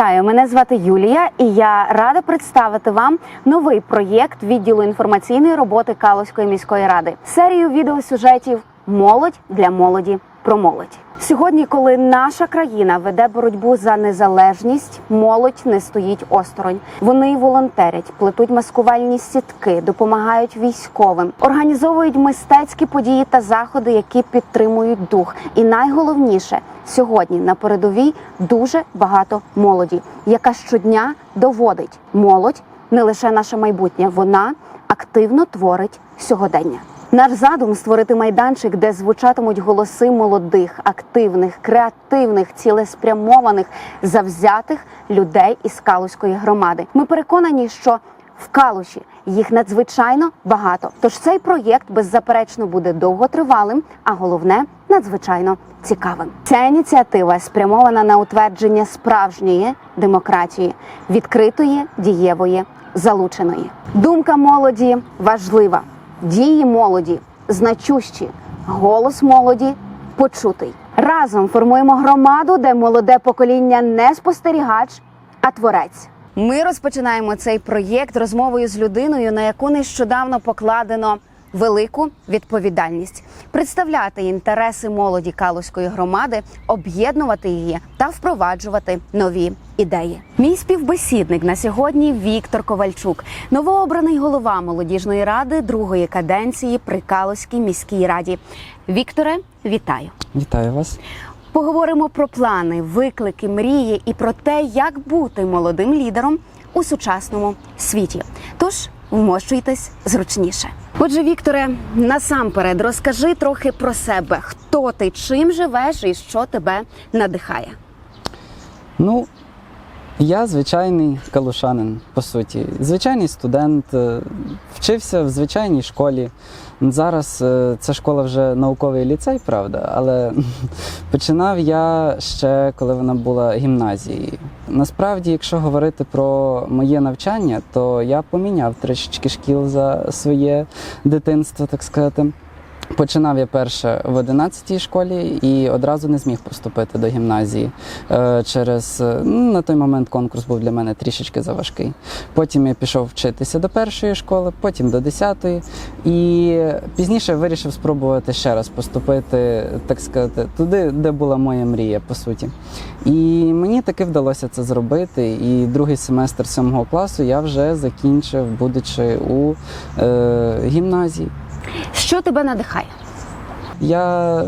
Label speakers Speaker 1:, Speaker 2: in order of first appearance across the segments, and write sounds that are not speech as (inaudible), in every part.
Speaker 1: Вітаю, мене звати Юлія, і я рада представити вам новий проєкт відділу інформаційної роботи Калузької міської ради. Серію відеосюжетів Молодь для молоді про молодь. Сьогодні, коли наша країна веде боротьбу за незалежність, молодь не стоїть осторонь. Вони волонтерять, плетуть маскувальні сітки, допомагають військовим, організовують мистецькі події та заходи, які підтримують дух. І найголовніше сьогодні на передовій дуже багато молоді, яка щодня доводить молодь не лише наше майбутнє, вона активно творить сьогодення. Наш задум створити майданчик, де звучатимуть голоси молодих, активних, креативних, цілеспрямованих, завзятих людей із Калузької громади. Ми переконані, що в Калуші їх надзвичайно багато. Тож цей проєкт беззаперечно буде довготривалим, а головне надзвичайно цікавим. Ця ініціатива спрямована на утвердження справжньої демократії, відкритої, дієвої, залученої. Думка молоді важлива. Дії молоді значущі, голос молоді почутий. Разом формуємо громаду, де молоде покоління не спостерігач, а творець. Ми розпочинаємо цей проєкт розмовою з людиною, на яку нещодавно покладено велику відповідальність представляти інтереси молоді Калузької громади, об'єднувати її та впроваджувати нові ідеї. Мій співбесідник на сьогодні Віктор Ковальчук, новообраний голова молодіжної ради другої каденції при Калузькій міській раді. Вікторе, вітаю!
Speaker 2: Вітаю вас.
Speaker 1: Поговоримо про плани, виклики, мрії і про те, як бути молодим лідером у сучасному світі. Тож вмощуйтесь зручніше. Отже, Вікторе, насамперед розкажи трохи про себе, хто ти, чим живеш і що тебе надихає.
Speaker 2: Ну, я звичайний калушанин, по суті. Звичайний студент, е, вчився в звичайній школі. Зараз е, це школа вже науковий ліцей, правда, але (laughs) починав я ще коли вона була гімназією. Насправді, якщо говорити про моє навчання, то я поміняв трішечки шкіл за своє дитинство, так сказати. Починав я перше в 11-й школі і одразу не зміг поступити до гімназії. Е, Через е, ну, на той момент конкурс був для мене трішечки заважкий. Потім я пішов вчитися до першої школи, потім до 10-ї. І пізніше вирішив спробувати ще раз поступити, так сказати, туди, де була моя мрія, по суті. І мені таки вдалося це зробити. І другий семестр сьомого класу я вже закінчив, будучи у е, гімназії.
Speaker 1: Що тебе надихає?
Speaker 2: Я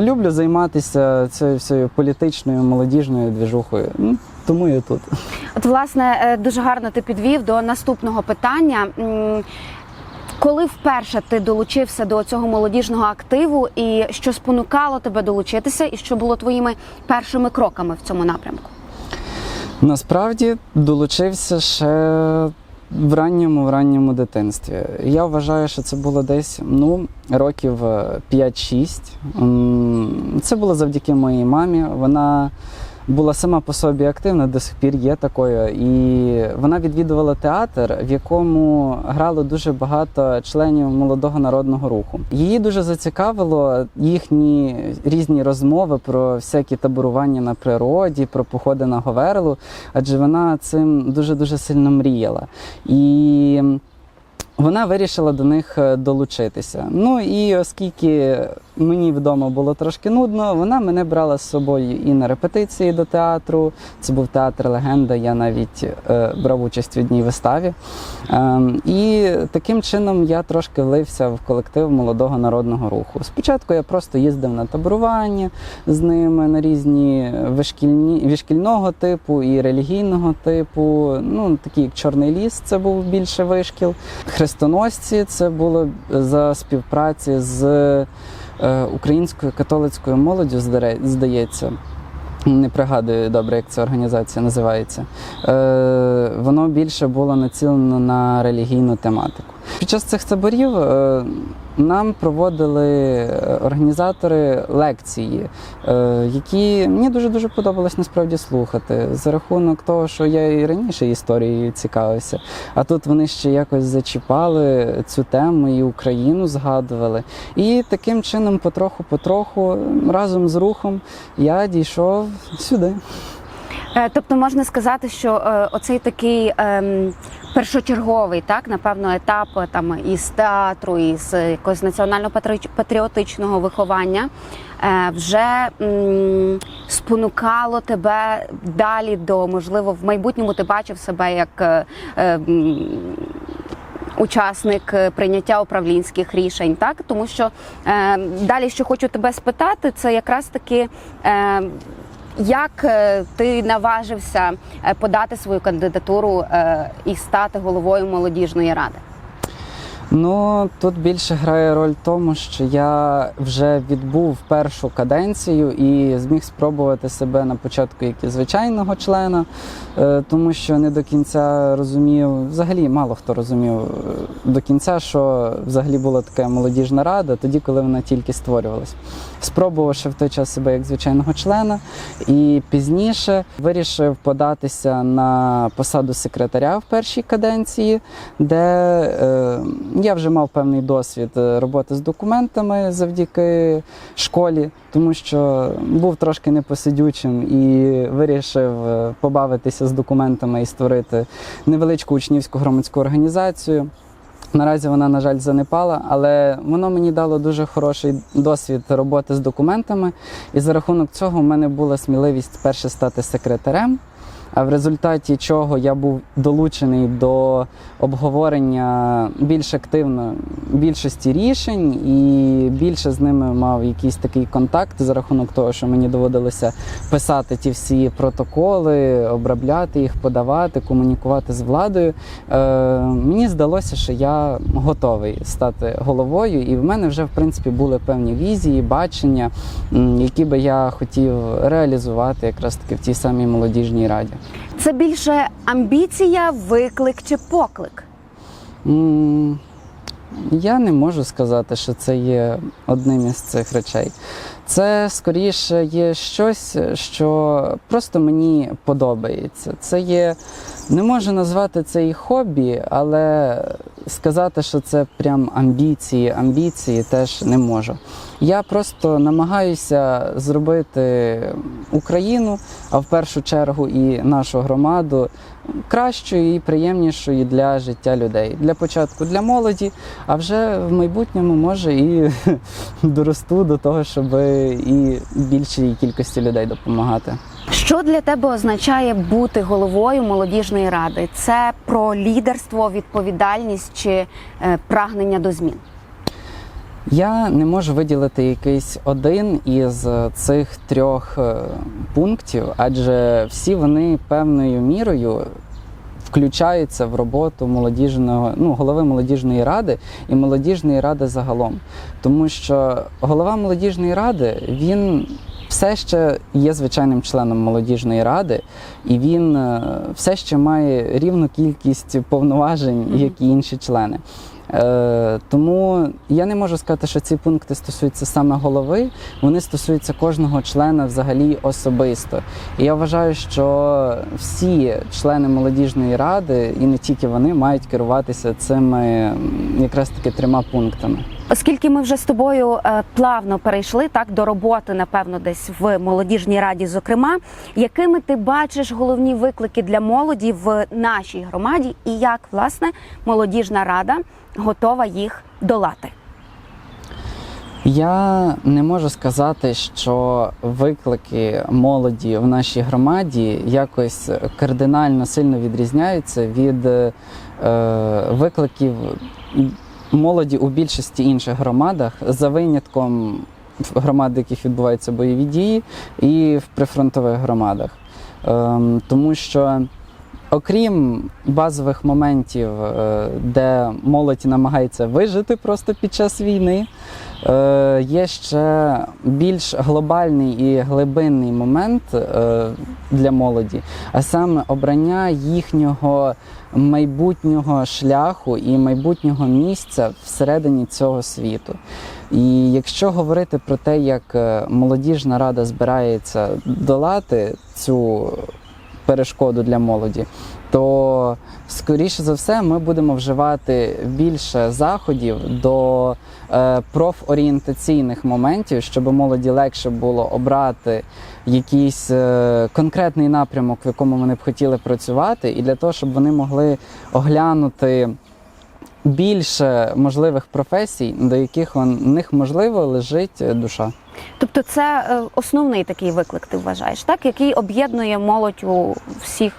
Speaker 2: люблю займатися цією всією політичною молодіжною двіжухою. Тому я тут.
Speaker 1: От, власне, е, дуже гарно ти підвів до наступного питання. Коли вперше ти долучився до цього молодіжного активу, і що спонукало тебе долучитися, і що було твоїми першими кроками в цьому напрямку?
Speaker 2: Насправді долучився ще в ранньому в ранньому дитинстві. Я вважаю, що це було десь ну, років е, 5-6. Це було завдяки моїй мамі. Вона була сама по собі активна, до сих пір є такою. І вона відвідувала театр, в якому грало дуже багато членів молодого народного руху. Її дуже зацікавило їхні різні розмови про всякі таборування на природі, про походи на Говерлу, адже вона цим дуже дуже сильно мріяла. І вона вирішила до них е, долучитися. Ну і оскільки мені вдома було трошки нудно, вона мене брала з собою і на репетиції до театру. Це був театр Легенда. Я навіть е, брав участь в одній виставі. Ем, і таким чином я трошки влився в колектив молодого народного руху. Спочатку я просто їздив на таборування з ними на різні вишкільні вишкільного типу і релігійного типу. Ну такі як Чорний ліс, це був більше вишкіл. Хрестоносці це було за співпраці з е, українською католицькою молоддю, здається. Не пригадую добре, як ця організація називається. Е, воно більше було націлено на релігійну тематику. Під час цих таборів е, нам проводили е, організатори лекції, е, які мені дуже дуже подобалось насправді слухати за рахунок того, що я і раніше історією цікавився. А тут вони ще якось зачіпали цю тему і Україну згадували. І таким чином, потроху-потроху, разом з рухом, я дійшов сюди.
Speaker 1: Тобто можна сказати, що оцей такий ем, першочерговий, так напевно, етап е, там із театру, із якогось національно-патріотичного виховання е, вже спонукало тебе далі до можливо в майбутньому ти бачив себе як. е, Учасник прийняття управлінських рішень, так тому що е, далі, що хочу тебе спитати, це якраз таки е, як е, ти наважився е, подати свою кандидатуру е, і стати головою молодіжної ради?
Speaker 2: Ну тут більше грає роль тому, що я вже відбув першу каденцію і зміг спробувати себе на початку як і звичайного члена, тому що не до кінця розумів, взагалі мало хто розумів до кінця, що взагалі була така молодіжна рада, тоді, коли вона тільки створювалась. Спробувавши в той час себе як звичайного члена, і пізніше вирішив податися на посаду секретаря в першій каденції, де е, я вже мав певний досвід е, роботи з документами завдяки школі, тому що був трошки непосидючим і вирішив е, побавитися з документами і створити невеличку учнівську громадську організацію. Наразі вона, на жаль, занепала, але воно мені дало дуже хороший досвід роботи з документами, і за рахунок цього в мене була сміливість перше стати секретарем. А в результаті чого я був долучений до обговорення більш активно більшості рішень і більше з ними мав якийсь такий контакт за рахунок того, що мені доводилося писати ті всі протоколи, обробляти їх, подавати, комунікувати з владою. Е, мені здалося, що я готовий стати головою, і в мене вже в принципі були певні візії, бачення, які би я хотів реалізувати якраз таки в тій самій молодіжній раді.
Speaker 1: Це більше амбіція, виклик чи поклик?
Speaker 2: Я не можу сказати, що це є одним із цих речей. Це скоріше є щось, що просто мені подобається. Це є, не можу назвати це і хобі, але сказати, що це прям амбіції, амбіції теж не можу. Я просто намагаюся зробити Україну, а в першу чергу і нашу громаду кращою і приємнішою для життя людей. Для початку для молоді, а вже в майбутньому може і (laughs) доросту до того, щоб і більшій кількості людей допомагати.
Speaker 1: Що для тебе означає бути головою молодіжної ради? Це про лідерство, відповідальність чи е, прагнення до змін?
Speaker 2: Я не можу виділити якийсь один із цих трьох е, пунктів, адже всі вони певною мірою включаються в роботу молодіжного, ну, голови молодіжної ради і молодіжної ради загалом. Тому що голова молодіжної ради він все ще є звичайним членом молодіжної ради, і він е, все ще має рівну кількість повноважень, як і інші члени. Е, тому я не можу сказати, що ці пункти стосуються саме голови, вони стосуються кожного члена взагалі особисто. І я вважаю, що всі члени молодіжної ради, і не тільки вони, мають керуватися цими якраз таки трьома пунктами.
Speaker 1: Оскільки ми вже з тобою е, плавно перейшли так до роботи, напевно, десь в молодіжній раді, зокрема, якими ти бачиш головні виклики для молоді в нашій громаді, і як власне молодіжна рада готова їх долати?
Speaker 2: Я не можу сказати, що виклики молоді в нашій громаді якось кардинально сильно відрізняються від е, викликів молоді у більшості інших громадах за винятком громад, в яких відбуваються бойові дії, і в прифронтових громадах. Ем, тому що Окрім базових моментів, е, де молодь намагається вижити просто під час війни, е, є ще більш глобальний і глибинний момент е, для молоді, а саме обрання їхнього майбутнього шляху і майбутнього місця всередині цього світу. І якщо говорити про те, як е, молодіжна рада збирається долати цю перешкоду для молоді, то скоріше за все ми будемо вживати більше заходів до профорієнтаційних моментів, щоб молоді легше було обрати якийсь е, конкретний напрямок, в якому вони б хотіли працювати, і для того, щоб вони могли оглянути більше можливих професій, до яких в них можливо лежить е, душа.
Speaker 1: Тобто, це е, основний такий виклик, ти вважаєш, так який об'єднує молодь у всіх.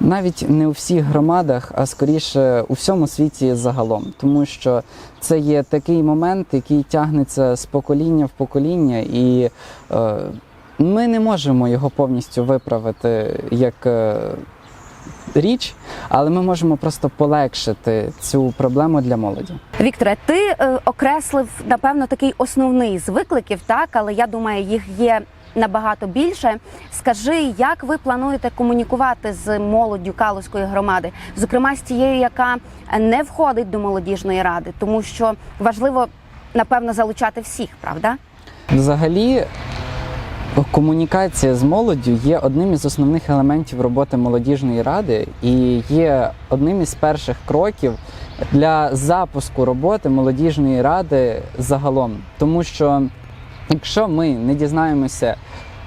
Speaker 2: Навіть не у всіх громадах, а скоріше у всьому світі загалом, тому що це є такий момент, який тягнеться з покоління в покоління, і е, ми не можемо його повністю виправити як е, річ, але ми можемо просто полегшити цю проблему для молоді.
Speaker 1: Вікторе, ти е, окреслив напевно такий основний з викликів, так але я думаю, їх є набагато більше. Скажи, як ви плануєте комунікувати з молоддю Калузької громади, зокрема з тією, яка не входить до молодіжної ради, тому що важливо напевно залучати всіх, правда?
Speaker 2: Взагалі, комунікація з молоддю є одним із основних елементів роботи молодіжної ради і є одним із перших кроків для запуску роботи молодіжної ради загалом. Тому що якщо ми не дізнаємося,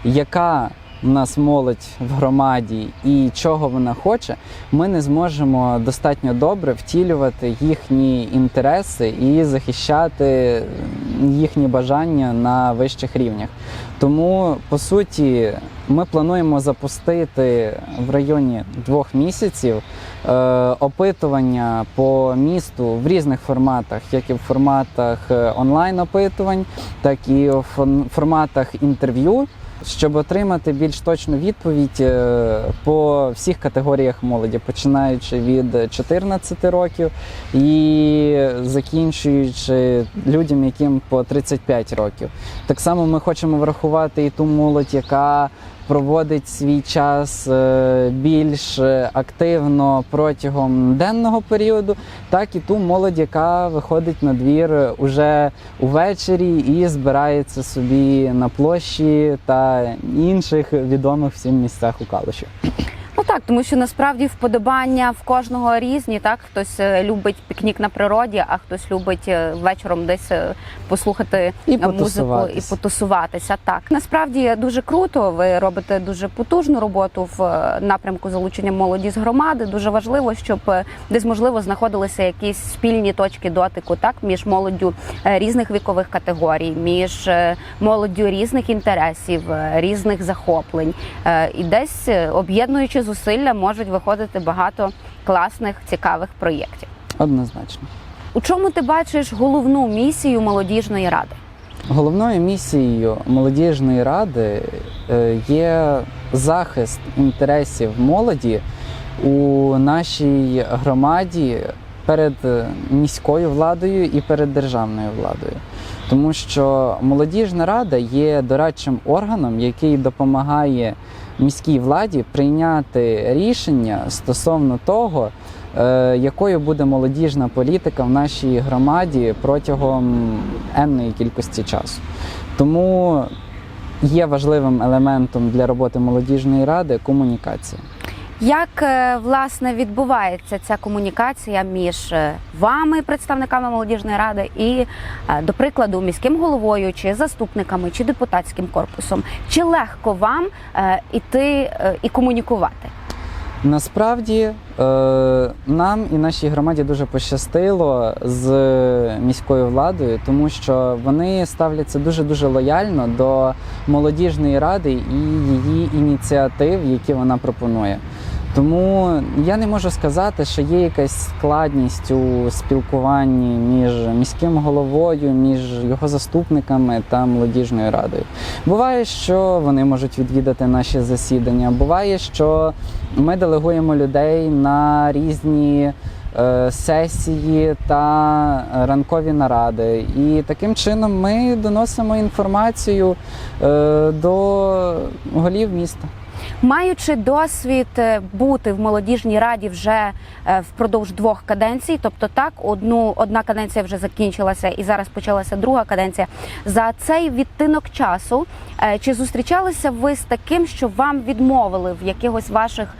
Speaker 2: яка нас молодь в громаді і чого вона хоче, ми не зможемо достатньо добре втілювати їхні інтереси і захищати їхні бажання на вищих рівнях. Тому, по суті, ми плануємо запустити в районі двох місяців е, опитування по місту в різних форматах, як і в форматах е, онлайн-опитувань, так і в форматах інтерв'ю, щоб отримати більш точну відповідь е, по всіх категоріях молоді, починаючи від 14 років і закінчуючи людям, яким по 35 років. Так само ми хочемо врахувати і ту молодь, яка проводить свій час е, більш е, активно протягом денного періоду, так і ту молодь, яка виходить на двір уже увечері і збирається собі на площі та інших відомих всім місцях у Калуші.
Speaker 1: Ну так, тому що насправді вподобання в кожного різні. Так, хтось е, любить пікнік на природі, а хтось любить е, вечором десь е, послухати
Speaker 2: І
Speaker 1: музику і потусуватися. Так насправді дуже круто. Ви робите дуже потужну роботу в напрямку залучення молоді з громади. Дуже важливо, щоб десь можливо знаходилися якісь спільні точки дотику, так між молоддю різних вікових категорій, між молоддю різних інтересів, різних захоплень. І десь об'єднуючи зусилля можуть виходити багато класних цікавих проєктів.
Speaker 2: Однозначно.
Speaker 1: У чому ти бачиш головну місію молодіжної ради?
Speaker 2: Головною місією молодіжної ради е, є захист інтересів молоді у нашій громаді перед е, міською владою і перед державною владою. Тому що молодіжна рада є дорадчим органом, який допомагає міській владі прийняти рішення стосовно того, е, якою буде молодіжна політика в нашій громаді протягом енної кількості часу. Тому є важливим елементом для роботи молодіжної ради комунікація.
Speaker 1: Як е, власне відбувається ця комунікація між е, вами, представниками молодіжної ради, і, е, до прикладу, міським головою, чи заступниками, чи депутатським корпусом? Чи легко вам іти і комунікувати?
Speaker 2: Насправді нам і нашій громаді дуже пощастило з міською владою, тому що вони ставляться дуже дуже лояльно до молодіжної ради і її ініціатив, які вона пропонує. Тому я не можу сказати, що є якась складність у спілкуванні між міським головою, між його заступниками та молодіжною радою. Буває, що вони можуть відвідати наші засідання. Буває, що ми делегуємо людей на різні е, сесії та ранкові наради. І таким чином ми доносимо інформацію е, до голів міста.
Speaker 1: Маючи досвід е, бути в молодіжній раді вже е, впродовж двох каденцій, тобто так, одну одна каденція вже закінчилася і зараз почалася друга каденція. За цей відтинок часу е, чи зустрічалися ви з таким, що вам відмовили в якихось ваших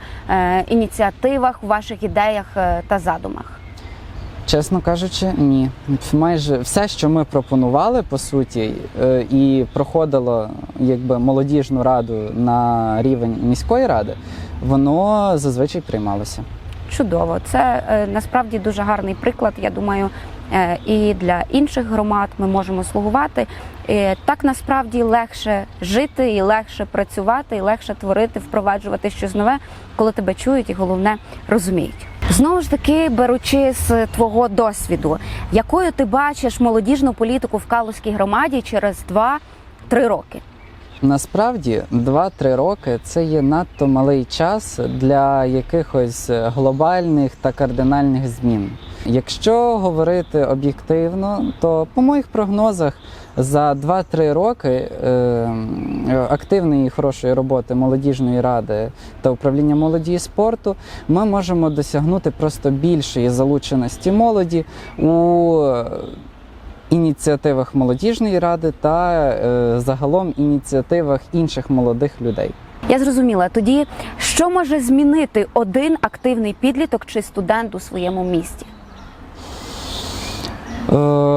Speaker 1: ініціативах, ваших ідеях та задумах?
Speaker 2: Чесно кажучи, ні. Майже все, що ми пропонували, по суті, е, і проходило якби молодіжну раду на рівень міської ради, воно зазвичай приймалося.
Speaker 1: Чудово, це е, насправді дуже гарний приклад. Я думаю, е, і для інших громад ми можемо слугувати. Так насправді легше жити, і легше працювати, і легше творити, впроваджувати щось нове, коли тебе чують і головне розуміють. Знову ж таки, беручи з твого досвіду, якою ти бачиш молодіжну політику в Калузькій громаді через 2-3 роки?
Speaker 2: Насправді 2-3 роки це є надто малий час для якихось глобальних та кардинальних змін. Якщо говорити об'єктивно, то по моїх прогнозах за 2-3 роки е, активної і хорошої роботи молодіжної ради та управління молоді і спорту ми можемо досягнути просто більшої залученості молоді у ініціативах молодіжної ради та е, загалом ініціативах інших молодих людей.
Speaker 1: Я зрозуміла. Тоді що може змінити один активний підліток чи студент у своєму місті?
Speaker 2: Е,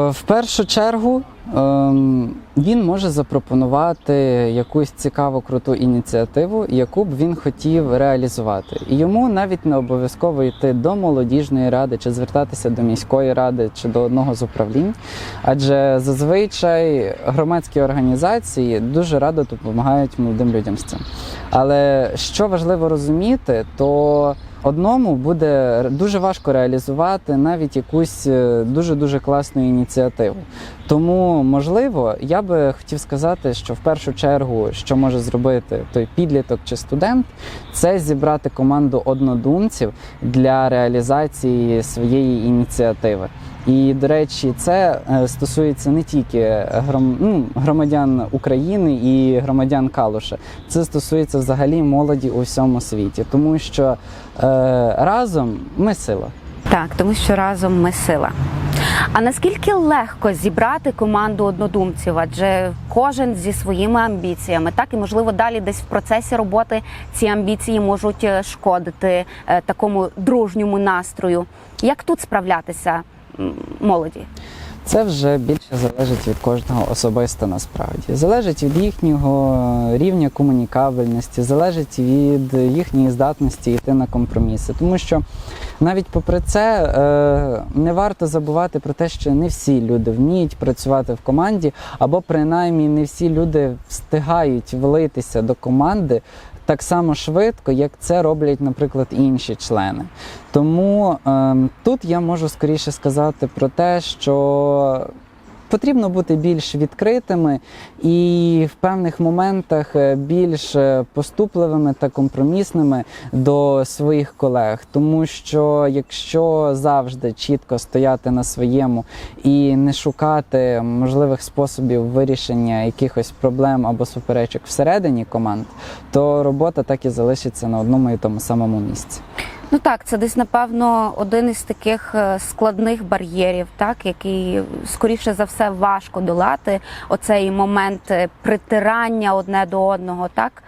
Speaker 2: В першу чергу ем, він може запропонувати якусь цікаву круту ініціативу, яку б він хотів реалізувати. І йому навіть не обов'язково йти до молодіжної ради чи звертатися до міської ради чи до одного з управлінь, адже зазвичай громадські організації дуже радо допомагають молодим людям з цим. Але що важливо розуміти, то Одному буде дуже важко реалізувати навіть якусь дуже дуже класну ініціативу. Тому, можливо, я би хотів сказати, що в першу чергу, що може зробити той підліток чи студент, це зібрати команду однодумців для реалізації своєї ініціативи. І, до речі, це е, стосується не тільки гром, ну, громадян України і громадян Калуша. Це стосується взагалі молоді у всьому світі, тому що разом ми сила.
Speaker 1: Так, тому що разом ми сила. А наскільки легко зібрати команду однодумців? Адже кожен зі своїми амбіціями, так і можливо далі десь в процесі роботи ці амбіції можуть е, шкодити е, такому дружньому настрою. Як тут справлятися молоді?
Speaker 2: Це вже більше залежить від кожного особисто насправді. Залежить від їхнього рівня комунікабельності, залежить від їхньої здатності йти на компроміси. Тому що навіть попри це е, не варто забувати про те, що не всі люди вміють працювати в команді, або принаймні не всі люди встигають влитися до команди. Так само швидко, як це роблять, наприклад, інші члени. Тому е, тут я можу скоріше сказати про те, що потрібно бути більш відкритими і в певних моментах е, більш е, поступливими та компромісними до своїх колег. Тому що якщо завжди чітко стояти на своєму і не шукати можливих способів вирішення якихось проблем або суперечок всередині команд, то робота так і залишиться на одному і тому самому місці.
Speaker 1: Ну так, це десь напевно один із таких е, складних бар'єрів, так який скоріше за все важко долати. Оцей момент е, притирання одне до одного, так.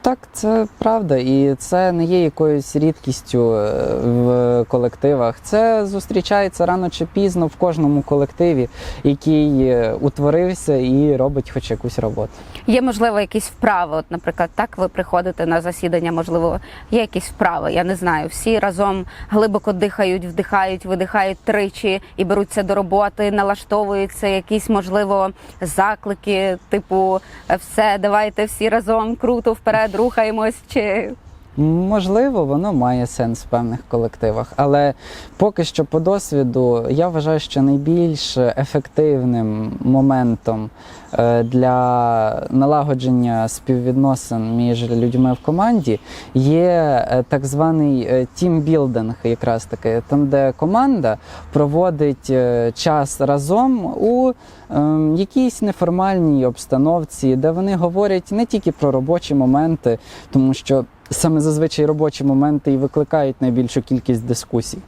Speaker 2: Так, це правда, і це не є якоюсь рідкістю е, в колективах. Це зустрічається рано чи пізно в кожному колективі, який е, утворився і робить хоч якусь роботу.
Speaker 1: Є можливо якісь вправи. От, наприклад, так ви приходите на засідання, можливо, є якісь вправи. Я не знаю. Всі разом глибоко дихають, вдихають, видихають тричі і беруться до роботи, налаштовуються якісь можливо заклики, типу все, давайте всі разом круто вперед рухаємось. Чи
Speaker 2: Можливо, воно має сенс в певних колективах, але поки що по досвіду я вважаю, що найбільш ефективним моментом е, для налагодження співвідносин між людьми в команді є е, так званий е, тімбілдинг, якраз таки, там, де команда проводить е, час разом у якійсь неформальній обстановці, де вони говорять не тільки про робочі моменти, тому що саме зазвичай робочі моменти і викликають найбільшу кількість дискусій.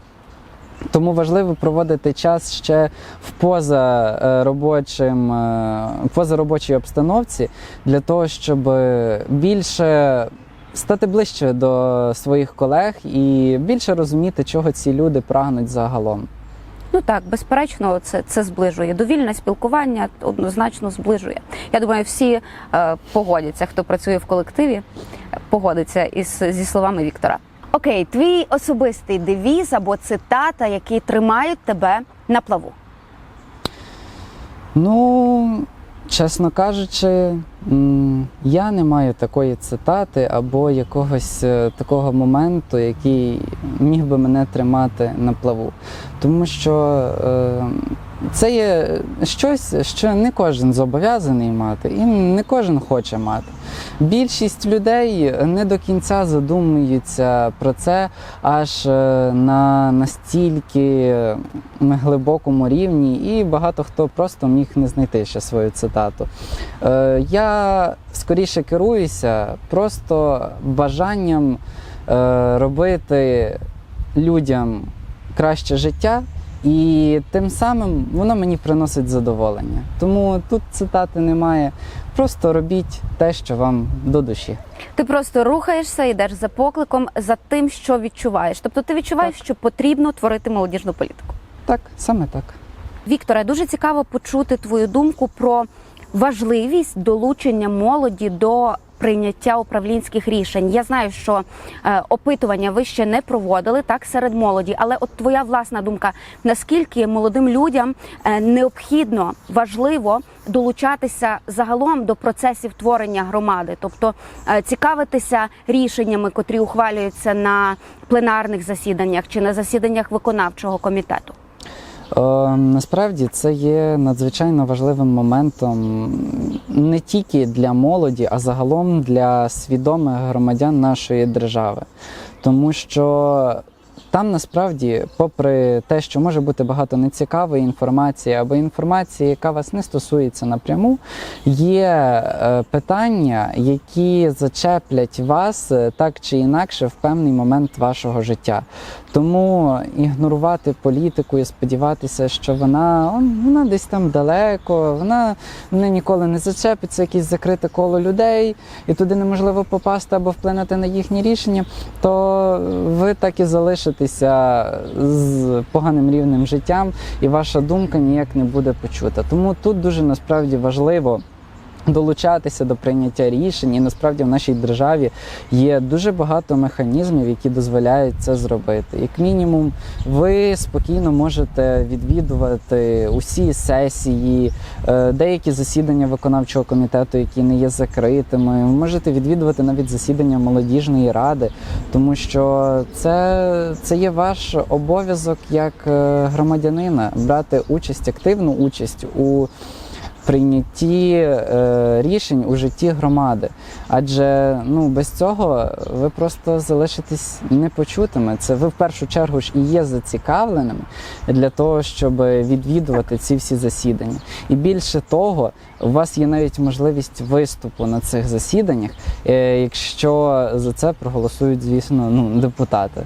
Speaker 2: Тому важливо проводити час ще в поза е, робочим, е, позаробочій обстановці для того, щоб більше стати ближче до своїх колег і більше розуміти, чого ці люди прагнуть загалом.
Speaker 1: Ну так, безперечно, це, це зближує. Довільне спілкування однозначно зближує. Я думаю, всі е, погодяться, хто працює в колективі, погодиться із зі словами Віктора. Окей, твій особистий девіз або цитата, які тримають тебе на плаву.
Speaker 2: Ну, чесно кажучи, я не маю такої цитати або якогось е, такого моменту, який міг би мене тримати на плаву. Тому що е, це є щось, що не кожен зобов'язаний мати, і не кожен хоче мати. Більшість людей не до кінця задумуються про це аж е, на настільки глибокому рівні, і багато хто просто міг не знайти ще свою цитату. Е, Я скоріше керуюся просто бажанням робити людям краще життя. І тим самим воно мені приносить задоволення. Тому тут цитати немає. Просто робіть те, що вам до душі.
Speaker 1: Ти просто рухаєшся, йдеш за покликом, за тим, що відчуваєш. Тобто ти відчуваєш, що потрібно творити молодіжну політику.
Speaker 2: Так, саме так.
Speaker 1: Вікторе, дуже цікаво почути твою думку про важливість долучення молоді до прийняття управлінських рішень. Я знаю, що е, опитування ви ще не проводили так серед молоді, але от твоя власна думка, наскільки молодим людям е, необхідно важливо долучатися загалом до процесів творення громади, тобто е, цікавитися рішеннями, котрі ухвалюються на пленарних засіданнях чи на засіданнях виконавчого комітету.
Speaker 2: Е, насправді це є надзвичайно важливим моментом не тільки для молоді, а загалом для свідомих громадян нашої держави. Тому що там насправді, попри те, що може бути багато нецікавої інформації або інформації, яка вас не стосується напряму, є е, питання, які зачеплять вас е, так чи інакше в певний момент вашого життя. Тому ігнорувати політику і сподіватися, що вона, вона десь там далеко, вона не ніколи не зачепиться, якесь закрите коло людей, і туди неможливо попасти або вплинути на їхні рішення, то ви так і залишитеся з поганим рівнем життям, і ваша думка ніяк не буде почута. Тому тут дуже насправді важливо. Долучатися до прийняття рішень, і насправді в нашій державі є дуже багато механізмів, які дозволяють це зробити. Як мінімум, ви спокійно можете відвідувати усі сесії, е, деякі засідання виконавчого комітету, які не є закритими. Ви можете відвідувати навіть засідання молодіжної ради, тому що це, це є ваш обов'язок як е, громадянина брати участь, активну участь у прийнятті е, рішень у житті громади. Адже ну, без цього ви просто залишитесь непочутими. Це ви в першу чергу ж і є зацікавленими для того, щоб відвідувати ці всі засідання. І більше того, у вас є навіть можливість виступу на цих засіданнях, е, якщо за це проголосують, звісно, ну, депутати.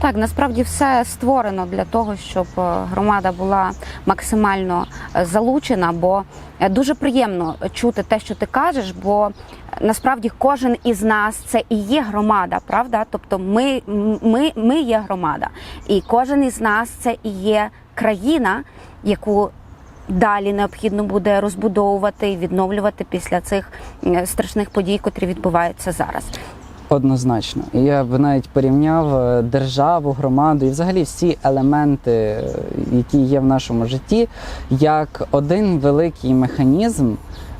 Speaker 1: Так, насправді все створено для того, щоб е, громада була максимально е, залучена, бо е, дуже приємно чути те, що ти кажеш, бо насправді кожен із нас це і є громада, правда? Тобто ми, ми, ми є громада, і кожен із нас це і є країна, яку далі необхідно буде розбудовувати і відновлювати після цих страшних подій, котрі відбуваються зараз.
Speaker 2: Однозначно. Я б навіть порівняв е, державу, громаду і взагалі всі елементи, е, які є в нашому житті, як один великий механізм,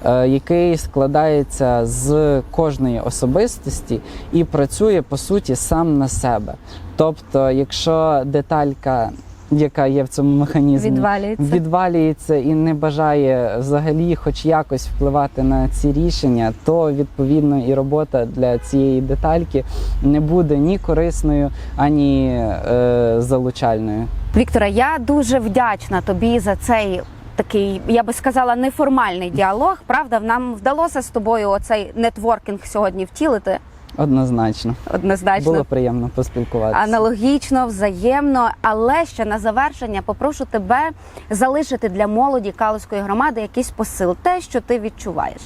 Speaker 2: е, який складається з кожної особистості і працює по суті сам на себе. Тобто, якщо деталька, яка є в цьому механізмі,
Speaker 1: Відвалюється.
Speaker 2: відвалюється і не бажає взагалі хоч якось впливати на ці рішення, то відповідно і робота для цієї детальки не буде ні корисною, ані е, залучальною.
Speaker 1: Віктора, я дуже вдячна тобі за цей такий, я би сказала, неформальний діалог. Правда, нам вдалося з тобою оцей нетворкінг сьогодні втілити
Speaker 2: Однозначно
Speaker 1: однозначно.
Speaker 2: було приємно поспілкуватися.
Speaker 1: Аналогічно, взаємно, але ще на завершення попрошу тебе залишити для молоді Калузької громади якийсь посил, те, що ти відчуваєш.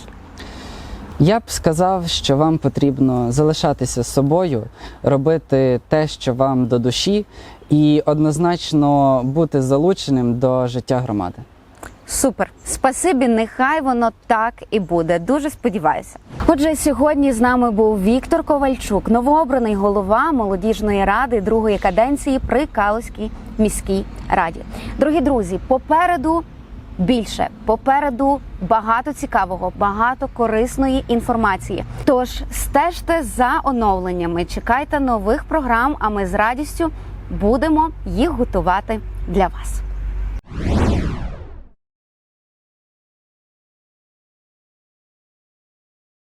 Speaker 2: Я б сказав, що вам потрібно залишатися собою, робити те, що вам до душі, і однозначно бути залученим до життя громади.
Speaker 1: Супер, спасибі, нехай воно так і буде. Дуже сподіваюся. Отже, сьогодні з нами був Віктор Ковальчук, новообраний голова молодіжної ради другої каденції при Калузькій міській раді. Дорогі друзі, попереду більше, попереду багато цікавого, багато корисної інформації. Тож стежте за оновленнями, чекайте нових програм. А ми з радістю будемо їх готувати для вас.